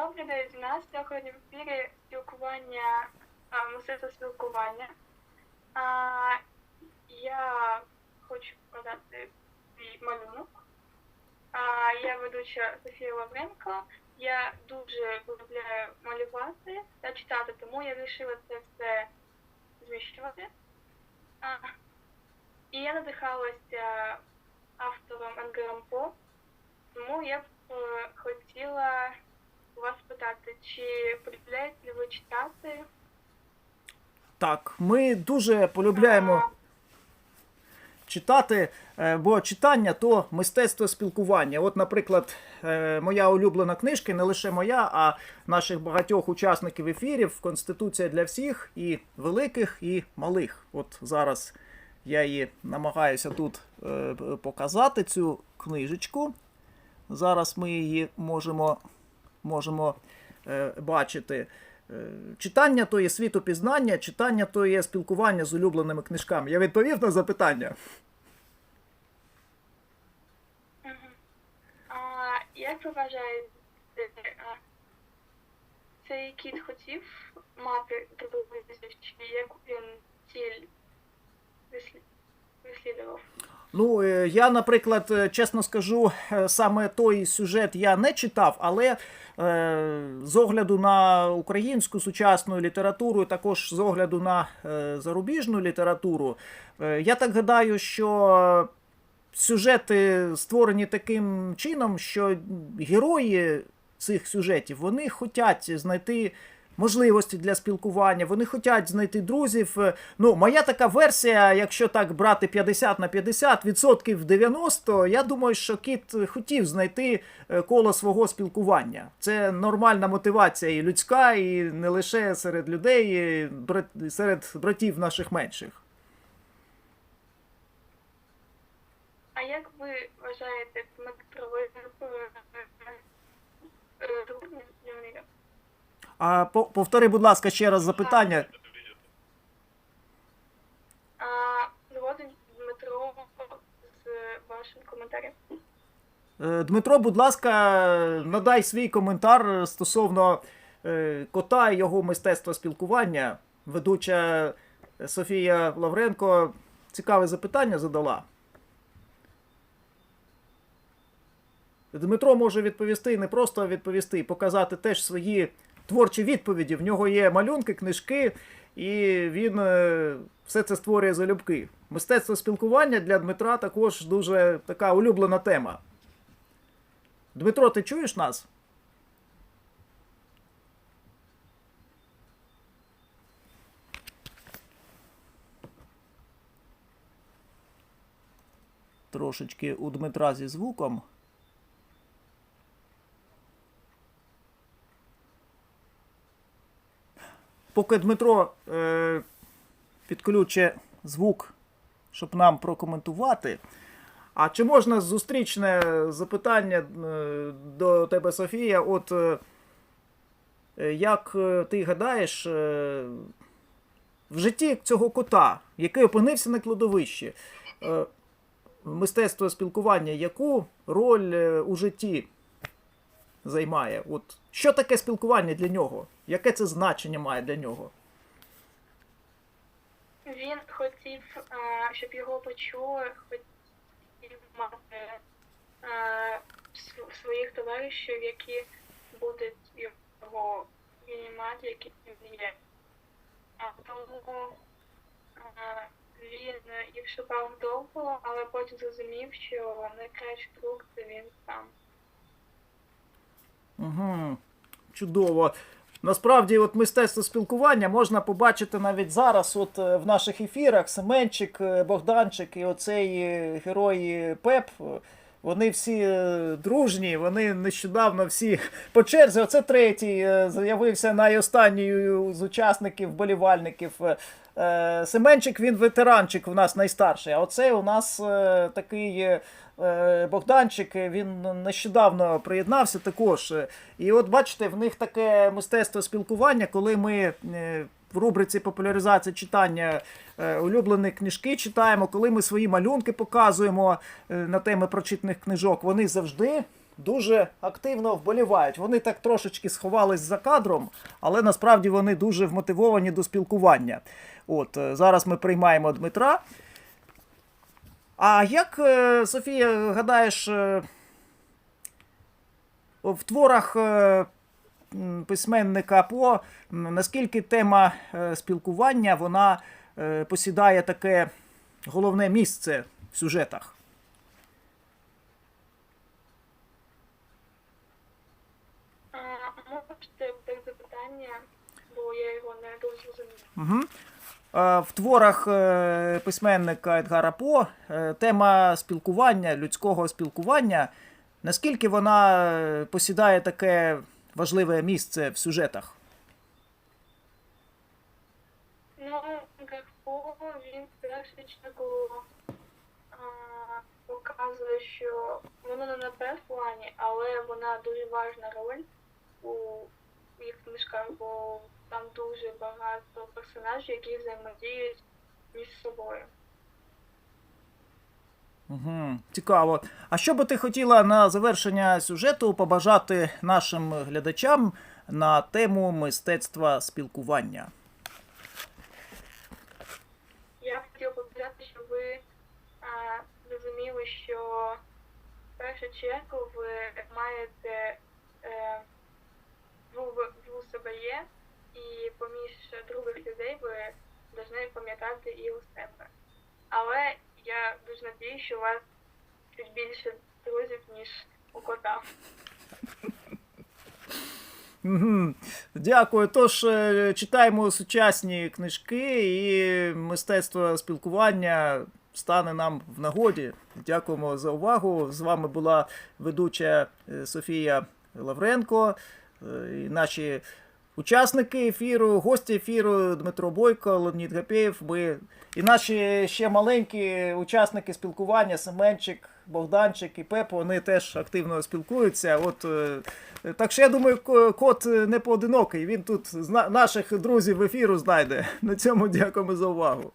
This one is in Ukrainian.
День, у нас сьогодні в ефірі спілкування, мистецтво спілкування. А, я хочу подати свій малюнок. А, я ведуча Софія Лавренко. Я дуже полюбляю малювати та читати, тому я вирішила це все зміщувати. А, і я надихалася автором Едгаром По, тому я б е, хотіла вас питати, чи полюбляєте ли ви читати? Так, ми дуже полюбляємо читати, е, бо читання то мистецтво спілкування. От, наприклад, е, моя улюблена книжка, не лише моя, а наших багатьох учасників ефірів Конституція для всіх, і великих, і малих. От зараз я її намагаюся тут е, показати, цю книжечку. Зараз ми її можемо, можемо е, бачити. Е, Читання то є світопізнання, читання то є спілкування з улюбленими книжками. Я відповів на запитання. А, як ви вважаєте, цей кіт хотів мати чи яку він ціль? Ну, е, я, наприклад, е, чесно скажу, е, саме той сюжет я не читав, але з огляду на українську сучасну літературу, також з огляду на зарубіжну літературу, я так гадаю, що сюжети створені таким чином, що герої цих сюжетів вони хочуть знайти. Можливості для спілкування, вони хочуть знайти друзів. Е, Ну, моя така версія, якщо так брати 50 на 50, відсотків 90, я думаю, що кіт хотів знайти е, коло свого спілкування. Це нормальна мотивація і людська, і не лише серед людей, і серед братів наших менших. А як ви вважаєте, Дмитро, ви е, е, дружні з Леонідом? А по- повтори, будь ласка, ще раз запитання. Згоден Дмитро з вашим коментарем? Е, Дмитро, будь ласка, надай свій коментар стосовно е, кота і його мистецтва спілкування. Ведуча Софія Лавренко цікаве запитання задала. Дмитро може відповісти, не просто відповісти, показати теж свої творчі відповіді. В нього є малюнки, книжки, і він е, все це створює залюбки. Мистецтво спілкування для Дмитра також дуже така улюблена тема. Дмитро, ти чуєш нас? Трошечки у Дмитра зі звуком. Поки Дмитро е, підключить звук, щоб нам прокоментувати. А чи можна зустрічне запитання е, до тебе, Софія? От е, як е, ти гадаєш, в житті цього кота, який опинився на кладовищі, мистецтво спілкування, яку роль у житті займає? От що таке спілкування для нього? Яке це значення має для нього? Він хотів, щоб його почули, хотів мати своїх товаришів, які будуть його приймати, які він є. Тому він їх шукав довго, але потім зрозумів, що найкращий друг це він сам. Угу. Чудово. Насправді, от мистецтво спілкування можна побачити навіть зараз, от е, в наших ефірах. Семенчик, е, Богданчик і оцей е, герой Пеп. Вони всі дружні, вони нещодавно всі по черзі. Оце третій з'явився найостанній з учасників, болівальників. Е, Семенчик, він ветеранчик у нас найстарший. А оцей у нас е, такий е, Богданчик, він нещодавно приєднався також. І от бачите, в них таке мистецтво спілкування, коли ми в рубриці популяризація читання е, улюблені книжки читаємо, коли ми свої малюнки показуємо на теми прочитаних книжок, вони завжди дуже активно вболівають. Вони так трошечки сховались за кадром, але насправді вони дуже вмотивовані до спілкування. От е, зараз ми приймаємо Дмитра. А як, е, Софія, гадаєш, е, в творах письменника По, наскільки тема спілкування вона посідає таке головне місце в сюжетах? А, можете так запитання, бо я його не дуже зрозуміла. Угу. В творах е, письменника Едгара По е, тема спілкування, людського спілкування, наскільки вона посідає таке важливе місце в сюжетах? Ну, Гарпо, він в першечнику а, показує, що воно не на першплані, але вона дуже важна роль у бо там дуже багато персонажів, які взаємодіють між собою. Угу. Цікаво. А що би ти хотіла на завершення сюжету побажати нашим глядачам на тему мистецтва спілкування? Я хотіла побажати, щоб ви а, зрозуміли, що в першу чергу ви маєте е, ви, ви у себе є, і поміж других людей ви повинні пам'ятати і у себе. Але я дуже надію, що у вас чуть більше друзів, ніж у кота. Дякую. Тож е, читаємо сучасні книжки і мистецтво спілкування стане нам в нагоді. Дякуємо за увагу. З вами була ведуча е, Софія Лавренко, е, і наші учасники ефіру, гості ефіру Дмитро Бойко, Леонід Гапєєв. Ми і наші ще маленькі учасники спілкування Семенчик, Богданчик і Пепо, вони теж активно спілкуються. От, е, так що я думаю, кот не поодинокий. Він тут наших друзів ефіру знайде. На цьому дякуємо за увагу.